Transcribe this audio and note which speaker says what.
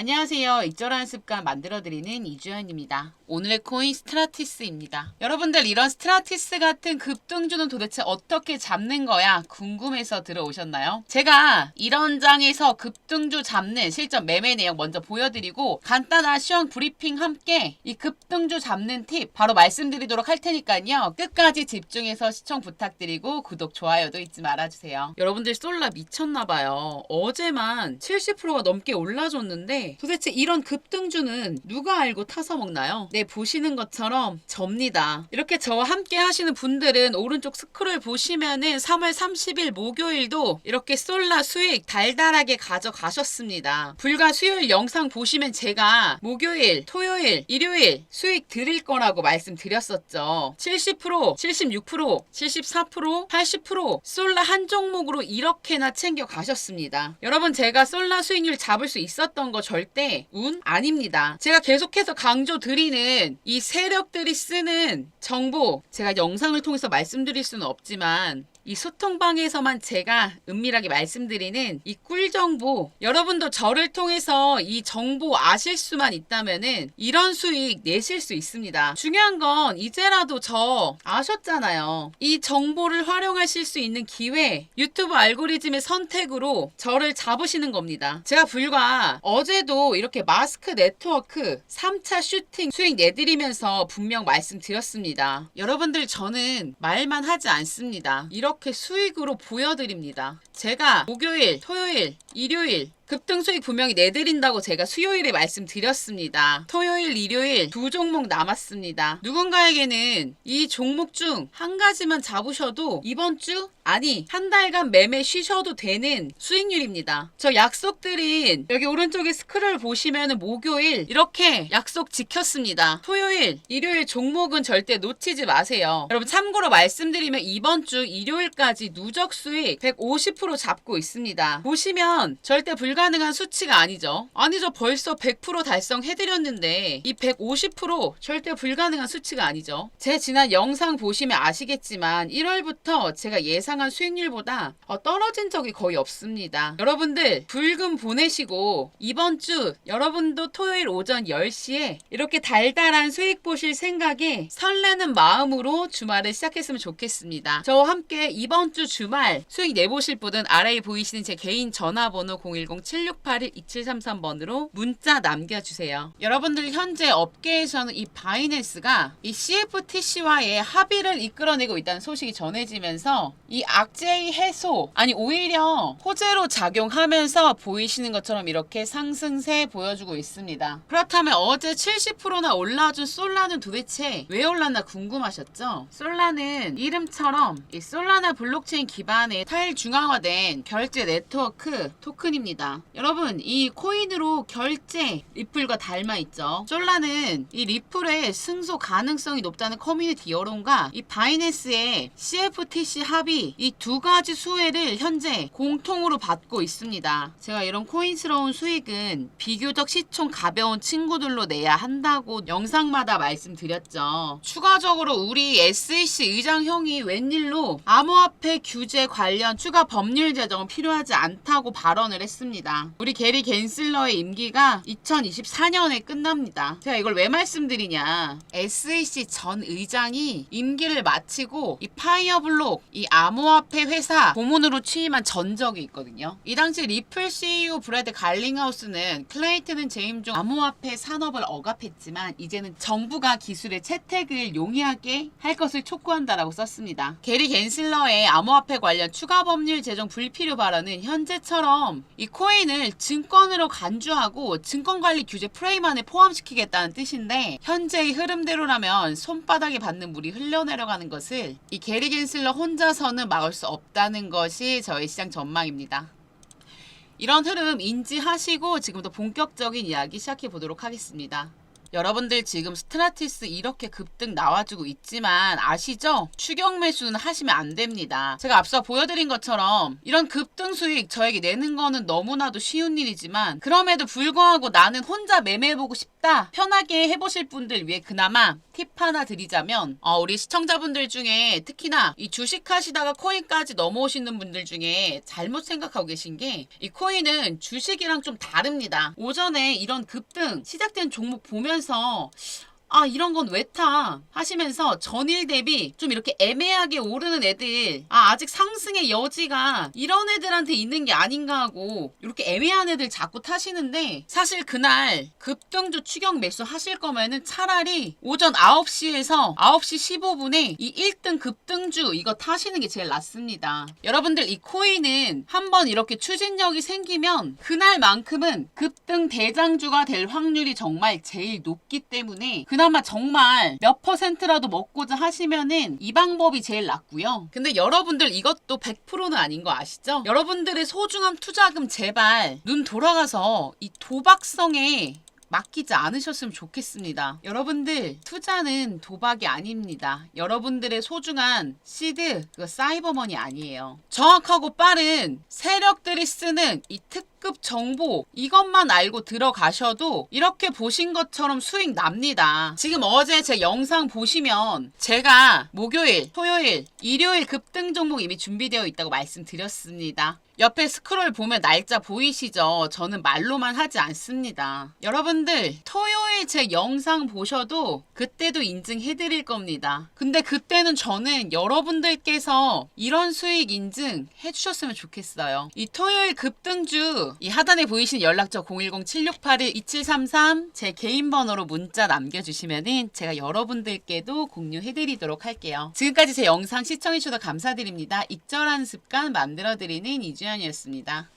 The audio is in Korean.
Speaker 1: 안녕하세요. 익절한 습관 만들어드리는 이주연입니다. 오늘의 코인 스트라티스입니다. 여러분들 이런 스트라티스 같은 급등주는 도대체 어떻게 잡는 거야? 궁금해서 들어오셨나요? 제가 이런 장에서 급등주 잡는 실전 매매 내용 먼저 보여드리고 간단한 시험 브리핑 함께 이 급등주 잡는 팁 바로 말씀드리도록 할 테니까요. 끝까지 집중해서 시청 부탁드리고 구독, 좋아요도 잊지 말아주세요. 여러분들 솔라 미쳤나봐요. 어제만 70%가 넘게 올라줬는데 도대체 이런 급등주는 누가 알고 타서 먹나요? 네, 보시는 것처럼 접니다. 이렇게 저와 함께 하시는 분들은 오른쪽 스크롤 보시면은 3월 30일 목요일도 이렇게 솔라 수익 달달하게 가져가셨습니다. 불과 수요일 영상 보시면 제가 목요일, 토요일, 일요일 수익 드릴 거라고 말씀드렸었죠. 70%, 76%, 74%, 80% 솔라 한 종목으로 이렇게나 챙겨 가셨습니다. 여러분 제가 솔라 수익률 잡을 수 있었던 거 절대 운 아닙니다. 제가 계속해서 강조 드리는 이 세력들이 쓰는 정보 제가 영상을 통해서 말씀드릴 수는 없지만 이 소통방에서만 제가 은밀하게 말씀드리는 이 꿀 정보 여러분도 저를 통해서 이 정보 아실 수만 있다면은 이런 수익 내실 수 있습니다. 중요한 건 이제라도 저 아셨잖아요. 이 정보를 활용하실 수 있는 기회 유튜브 알고리즘의 선택으로 저를 잡으시는 겁니다. 제가 불과 어제도 이렇게 마스크 네트워크 3차 슈팅 수익 내드리면서 분명 말씀드렸습니다. 여러분들 저는 말만 하지 않습니다. 이 렇게 수익으로 보여드립니다. 제가 목요일, 토요일, 일요일 급등 수익 분명히 내드린다고 제가 수요일에 말씀드렸습니다. 토요일, 일요일 두 종목 남았습니다. 누군가에게는 이 종목 중 한 가지만 잡으셔도 이번 주 아니 한 달간 매매 쉬셔도 되는 수익률입니다. 저 약속드린 여기 오른쪽에 스크롤 보시면 목요일 이렇게 약속 지켰습니다. 토요일, 일요일 종목은 절대 놓치지 마세요. 여러분 참고로 말씀드리면 이번 주 일요일까지 누적 수익 150% 잡고 있습니다. 보시면 절대 불가능한 수치가 아니죠. 아니죠. 벌써 100% 달성해드렸는데 이 150% 절대 불가능한 수치가 아니죠. 제 지난 영상 보시면 아시겠지만 1월부터 제가 예상한 수익률보다 어, 떨어진 적이 거의 없습니다. 여러분들 불금 보내시고 이번 주 여러분도 토요일 오전 10시에 이렇게 달달한 수익 보실 생각에 설레는 마음으로 주말을 시작했으면 좋겠습니다. 저와 함께 이번 주 주말 수익 내보실 분은 아래에 보이시는 제 개인 전화 번호 010-7681-2733번으로 문자 남겨주세요. 여러분들 현재 업계에서는 이 바이낸스가 이 CFTC와의 합의를 이끌어내고 있다는 소식이 전해지면서 이 악재의 해소 아니 오히려 호재로 작용하면서 보이시는 것처럼 이렇게 상승세 보여주고 있습니다. 그렇다면 어제 70%나 올라준 솔라는 도대체 왜 올랐나 궁금하셨죠? 솔라는 이름처럼 이 솔라나 블록체인 기반의 탈중앙화된 결제 네트워크 토큰입니다. 여러분 이 코인으로 결제 리플과 닮아 있죠. 솔라는 이 리플의 승소 가능성이 높다는 커뮤니티 여론과 이 바이낸스의 CFTC 합의 이 두 가지 수혜를 현재 공통으로 받고 있습니다. 제가 이런 코인스러운 수익은 비교적 시총 가벼운 친구들로 내야 한다고 영상마다 말씀드렸죠. 추가적으로 우리 SEC 의장형이 웬일로 암호화폐 규제 관련 추가 법률 제정은 필요하지 않다고 발언을 했습니다. 우리 게리 겐슬러의 임기가 2024년에 끝납니다. 제가 이걸 왜 말씀드리냐. SEC 전 의장이 임기를 마치고 이 파이어블록 이 암호 화폐 회사 고문으로 취임한 전적이 있거든요. 이 당시 리플 CEO 브래드 갈링하우스는 클레이트는 재임 중 암호화폐 산업을 억압했지만 이제는 정부가 기술의 채택을 용이하게 할 것을 촉구한다라고 썼습니다. 게리 겐슬러의 암호화폐 관련 추가 법률 제정 불필요 발언은 현재처럼 이 코인을 증권으로 간주하고 증권관리 규제 프레임 안에 포함시키겠다는 뜻인데 현재의 흐름대로라면 손바닥에 받는 물이 흘러내려가는 것을 이 게리 겐슬러 혼자서는 막을 수 없다는 것이 저의 시장 전망입니다. 이런 흐름 인지하시고 지금부터 본격적인 이야기 시작해 보도록 하겠습니다. 여러분들 지금 스트라티스 이렇게 급등 나와주고 있지만 아시죠? 추격 매수는 하시면 안 됩니다. 제가 앞서 보여드린 것처럼 이런 급등 수익 저에게 내는 거는 너무나도 쉬운 일이지만 그럼에도 불구하고 나는 혼자 매매해보고 싶다 편하게 해보실 분들 위해 그나마 팁 하나 드리자면 어, 우리 시청자분들 중에 특히나 이 주식 하시다가 코인까지 넘어오시는 분들 중에 잘못 생각하고 계신 게 이 코인은 주식이랑 좀 다릅니다. 오전에 이런 급등 시작된 종목 보면 서 아 이런 건 왜 타? 하시면서 전일 대비 좀 이렇게 애매하게 오르는 애들 아 아직 상승의 여지가 이런 애들한테 있는 게 아닌가 하고 이렇게 애매한 애들 자꾸 타시는데 사실 그날 급등주 추격 매수 하실 거면은 차라리 오전 9시에서 9시 15분에 이 1등 급등주 이거 타시는 게 제일 낫습니다. 여러분들 이 코인은 한번 이렇게 추진력이 생기면 그날만큼은 급등 대장주가 될 확률이 정말 제일 높기 때문에 그 나마 정말 몇 퍼센트라도 먹고자 하시면은 이 방법이 제일 낫고요. 근데 여러분들 이것도 100%는 아닌 거 아시죠? 여러분들의 소중한 투자금 제발 눈 돌아가서 이 도박성에 맡기지 않으셨으면 좋겠습니다. 여러분들 투자는 도박이 아닙니다. 여러분들의 소중한 시드 그 사이버머니 아니에요. 정확하고 빠른 세력들이 쓰는 이 특 급 정보 이것만 알고 들어가셔도 이렇게 보신 것처럼 수익 납니다. 지금 어제 제 영상 보시면 제가 목요일, 토요일, 일요일 급등 종목 이미 준비되어 있다고 말씀드렸습니다. 옆에 스크롤 보면 날짜 보이시죠? 저는 말로만 하지 않습니다. 여러분들, 토요일 제 영상 보셔도 그때도 인증해드릴 겁니다. 근데 그때는 저는 여러분들께서 이런 수익 인증 해주셨으면 좋겠어요. 이 토요일 급등주, 이 하단에 보이시는 연락처 010-7681-2733 제 개인 번호로 문자 남겨주시면은 제가 여러분들께도 공유해드리도록 할게요. 지금까지 제 영상 시청해주셔서 감사드립니다. 익절한 습관 만들어드리는 이주연이었습니다.